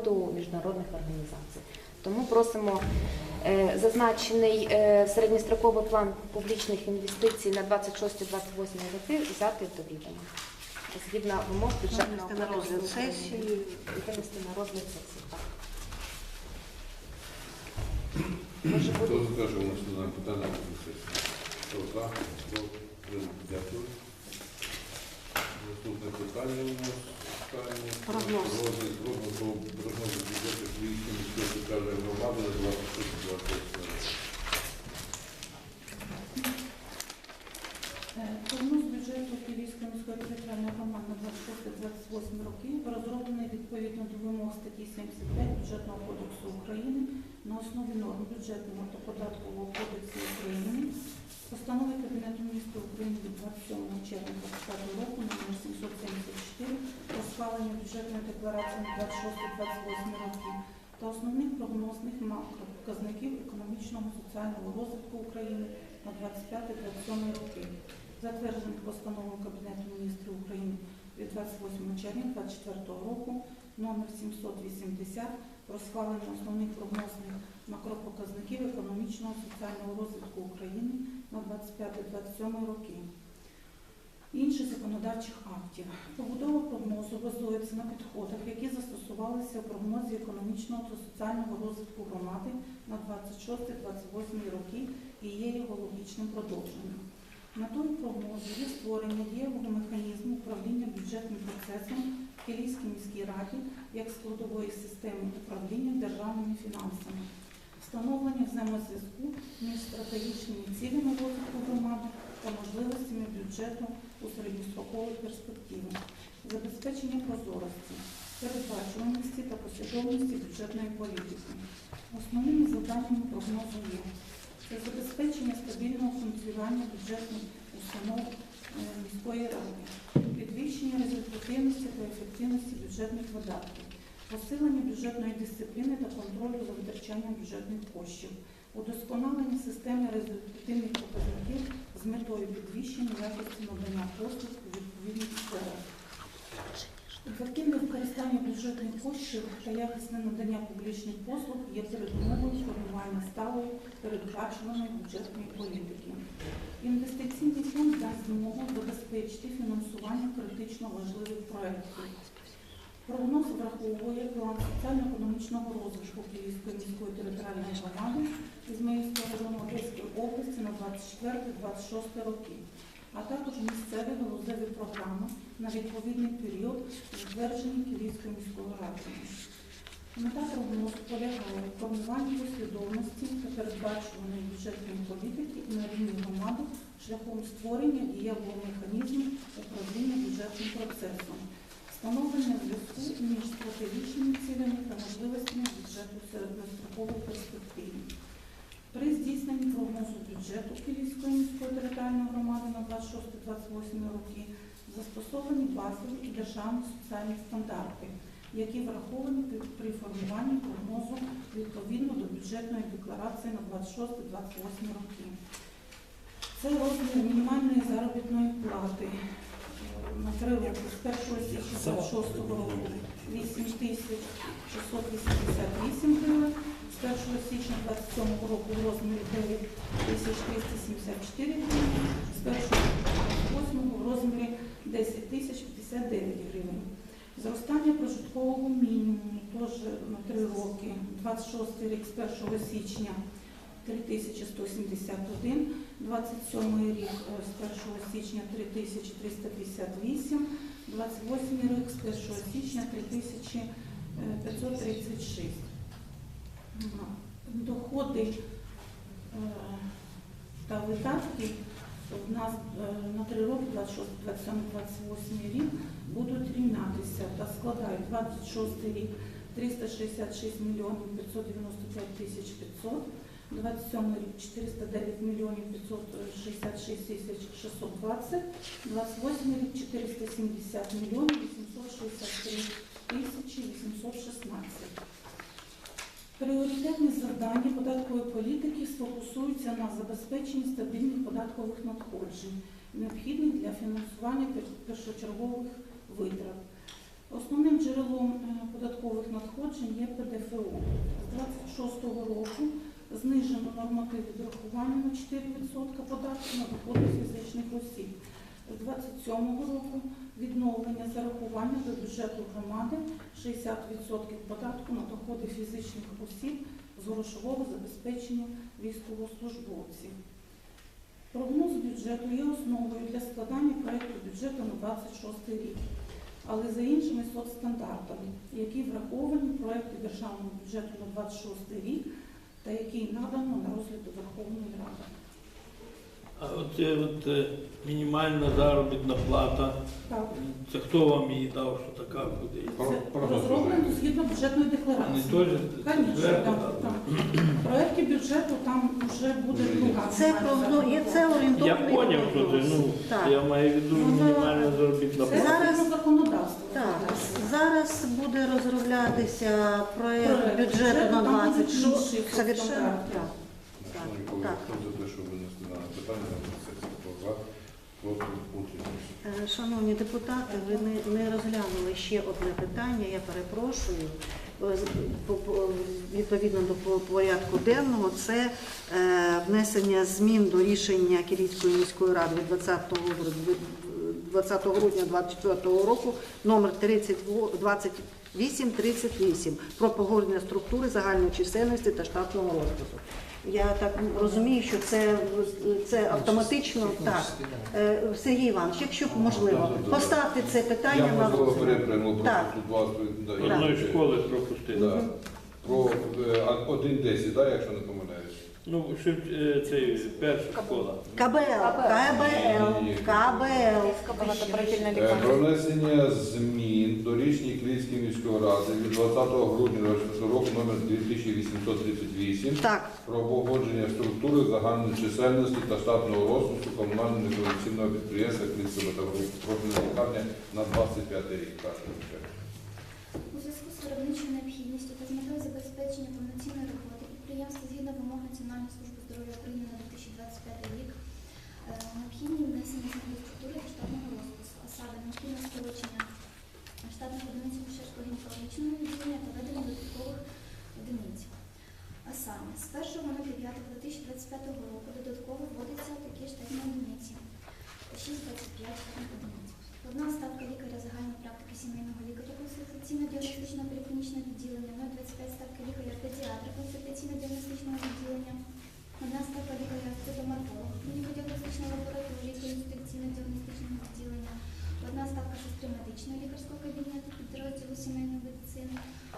роду міжнародних організацій. Тому просимо е, зазначений е, середньостроковий план публічних інвестицій на 26-28 роки взяти до відома. Згідно вимог бюджетного на розгляд сесії. Винести на розгляд сесії. Так. Може Хто буде за те, що питання на? Хто за? Утримались? Дякую. Наступне питання у нас останнє. Прогноз. Про прогноз бюджету Київської міської територіальної громади на 26 Е, Прогноз бюджету Київської міської територіальної громади на 26-28 роки розроблений відповідно до вимог статті 75 Бюджетного кодексу України на основі норм бюджетного та податкового кодексу України, постанови Кабінету міністрів України від 27 червня 2025 року номер 774 про схвалення бюджетної декларації на 26-28 роки та основних прогнозних макропоказників економічного соціального розвитку України на 25-27 роки, затверджених постановою Кабінету міністрів України від 28 червня 2024 року номер 780 про схвалення основних прогнозних макропоказників економічного соціального розвитку України на 25-27 роки. Інших законодавчих актів. Побудова прогнозу базується на підходах, які застосувалися у прогнозі економічного та соціального розвитку громади на 26-28 роки і є його логічним продовженням. Метою прогнозу є створення дієвого механізму управління бюджетним процесом в Київській міській раді як складової системи управління державними фінансами, встановлення взаємозв'язку між стратегічними цілями розвитку громади та можливостями бюджету у середньостроковій перспективі, забезпечення прозорості, передбачуваності та послідовності бюджетної політики. Основними завданнями прогнозу є це забезпечення стабільного функціонування бюджетних установ е, міської ради, підвищення результативності та ефективності бюджетних видатків, посилення бюджетної дисципліни та контролю за витрачанням бюджетних коштів, удосконалення системи результативних показників з метою підвищення якості надання послуг у відповідних сферах. Ефективне використання бюджетних коштів та якісне надання публічних послуг є передумовою формування сталої передбачуваної бюджетної політики. Інвестиційний фонд дасть змогу забезпечити фінансування критично важливих проєктів. Прогноз враховує план соціально-економічного розвитку Київської міської територіальної громади Ізмаїльського району Одеської області на 24-26 роки, а також місцеві галузеві програми на відповідний період, затверджені Київською міською радою. Мета прогнозу полягає в формуванні послідовності та передбачуваної бюджетної політики на рівні громади шляхом створення дієвого механізму управління бюджетним процесом, встановлення зв'язку між стратегічними цілями та можливостями бюджету в середньостроковій перспективі. При здійсненні прогнозу бюджету Київської міської територіальної громади на 26-28 роки застосовані базові і державні соціальні стандарти, які враховані при- формуванні прогнозу відповідно до бюджетної декларації на 26-28 роки. Це розмір мінімальної заробітної плати е, на три роки з 1 січня 26 року 8 688 гривень, з 1 січня 27 року в розмірі 9 тисяч 374 гривень, з 1 28 в розмірі 10 тисяч 59 гривень. Зростання прожиткового мінімуму теж на 3 роки, 26 рік з 1 січня 3171, 27 рік е, з 1 січня 3358, 28 рік з 1 січня 3536. Доходи е, та видатки в нас е, на 3 роки, 26, 27, 28 рік, будуть рівнятися та складають 26 рік 366 мільйонів 595 тисяч 500, 27 рік 409 мільйонів 566 тисяч 620, 28 рік 470 мільйонів 863 тисячі 816. Пріоритетні завдання податкової політики сфокусуються на забезпеченні стабільних податкових надходжень, необхідних для фінансування першочергових витрат. Основним джерелом е, податкових надходжень є ПДФО. З 26 року знижено норматив відрахування на 4% податку на доходи фізичних осіб. З 27 року відновлення зарахування до бюджету громади 60% податку на доходи фізичних осіб з грошового забезпечення військовослужбовців. Прогноз бюджету є основою для складання проєкту бюджету на 26 рік, але за іншими соцстандартами, які враховані в проєкті державного бюджету на 26 рік та який надано на розгляд Верховної Ради. А оце от е, мінімальна заробітна плата. Так, Це хто вам її дав, що така буде? це розроблено згідно бюджетної декларації. теж Звісно, зверху так, так. В проєкті бюджету там вже буде друга. Це мінімальна прогноз, є це Я орієнтовний зрозумів, що це, ну, Так. я маю в виду Ну, мінімальна заробітна Це плата. Зараз- згідно законодавства. Так, зараз буде розроблятися проєкт Проект бюджету на там будуть 26. інші Совершенно стандарти. так. Шановні Так, колеги, так. хто за те, щоб винести дане питання на сесію, хто за, Шановні депутати, ви не, не розглянули ще одне питання, я перепрошую. Е, Відповідно до порядку денного, це е, внесення змін до рішення Київської міської ради від 20 грудня 20 грудня 2024 року номер 2838 про погодження структури загальної чисельності та штатного розпису. Я так розумію, що це, це автоматично так. Е, Сергій Іванович, якщо б можливо, поставте це питання Я на можливо розгляд. перепряму, просто тут вас да, я- Одної школи пропустити. Да. Про е, а- 1.10, да, якщо не помиляюсь. Ну, що е, це перша школа. КБЛ, КБЛ, КБЛ. Багатопрофільна Е, лікарня. Внесення змін до рішення Київської міської ради від 20 грудня 2024 року номер 2838 Так, про погодження структури загальної чисельності та штатного розпису комунального некомерційного підприємства Київська металопрофільна лікарня на 25 рік. Так, звичайно. У зв'язку з виробничою необхідністю та з метою забезпечення повноцінної роботи підприємства згідно вимог Національної служби здоров'я України на 2025 рік внесення змін скорочення штатних одиниць Кушерського гінекологічного відділення та ведення додаткових одиниць. А саме з 1.09.2025 року додатково вводяться такі штатні одиниці 6,25 штатних одиниць. Одна ставка лікаря загальної практики сімейного лікаря консультаційно-діагностичного поліклінічного відділення, 0,25 ставки лікаря педіатра консультаційно-діагностичного відділення, одна ставка лікаря цитоматолога лабораторії консультаційно-діагностичного відділення, одна ставка медичної лікарського кабінету підрозділу сімейної медицини,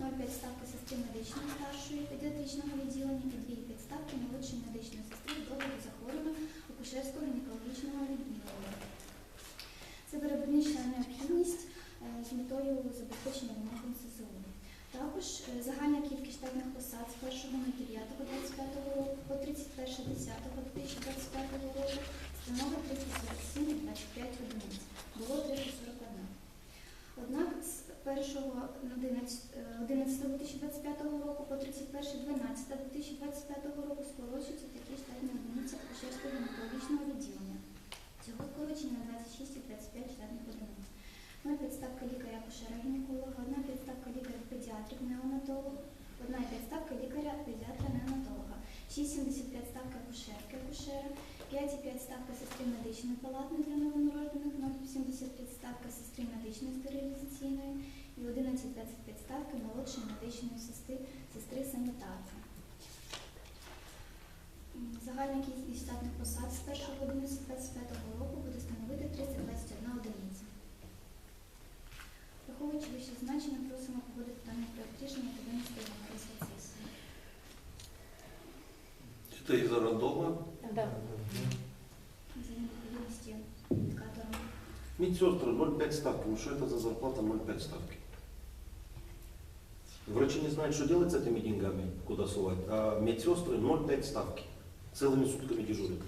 0,5 ставка сестри медичної старшої педіатричного відділення і 2,5 ставки молодшої медичної сестри догляду захворювання акушерського гінекологічного відділення. Це виробнича необхідність е, з метою забезпечення вимог НСЗУ. Також е, загальна кількість штатних посад з 1.09.25 року по 31.10.2025 року становить 347 і 25 одиниць. Було 341. Однак з 1.11.2025 року по 31.12.2025 року скорочуються такі штатні одиниці Акушерського гінекологічного відділення. Цього скорочення на 26 і 25 штатних одиниць. Одна підставка лікаря акушера гінеколога, одна підставка лікаря педіатрик неонатолог, одна підставка лікаря педіатра неонатолога, 6,75 ставка акушерки акушера, 5,5 ставка сестри медичної палатної для новонароджених, 0,75 ставка сестри медичної стерилізаційної і 11,25 ставки молодшої медичної сестри, сестри санітарки. Загальна кількість штатних посад з 1 години 25 року буде становити 321 одиниця. Враховуючи вище значення, просимо погодити даний проект рішення та винести його на розгляд сесії. Это из роддома. Да. За необхідності індикатором. Медсестры 0,5 ставки. Ну что это за зарплата 0,5 ставки? Врачи не знают, что делать с этими деньгами, куда сувать. А медсестры 0,5 ставки. Целыми сутками дежурят.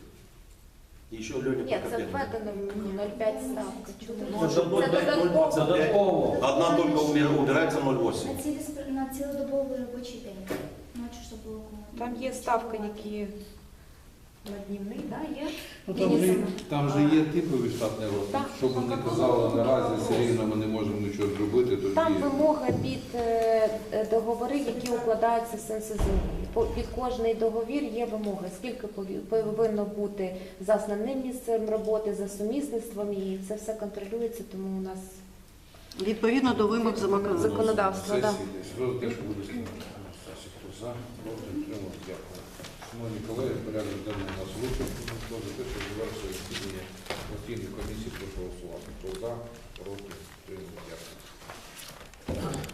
И еще Леня Ні, це Прокопенко. введено в 0,5 ставка. Чому? Це Це 0,5, додатково. Додатково. Одна только умер- убирается 0,8. На, цілі, спр- на цілодобовий робочий день. Ночі, щоб було кому. Там є ставки, які на днівний, да, є. Ну, там, же, там же є типові штатні розпис. Так. Щоб вони казали наразі, все рівно ми не можемо нічого зробити, тоді Там вимоги під е, е, договори, які укладаються з НСЗУ. Під кожний договір є вимоги, скільки пові- повинно бути за основним місцем роботи, за сумісництвом, і це все контролюється, тому у нас Відповідно до вимог законодавства. Законодавство, да. Сесії десь. Роз- буде Сесії, хто за, проти, утримався. Дякую. Шановні колеги, порядок денний нас вичерпано. Хто за те, що завершує засідання постійної комісії, прошу голосувати. Хто за, проти, прийняв. Дякую.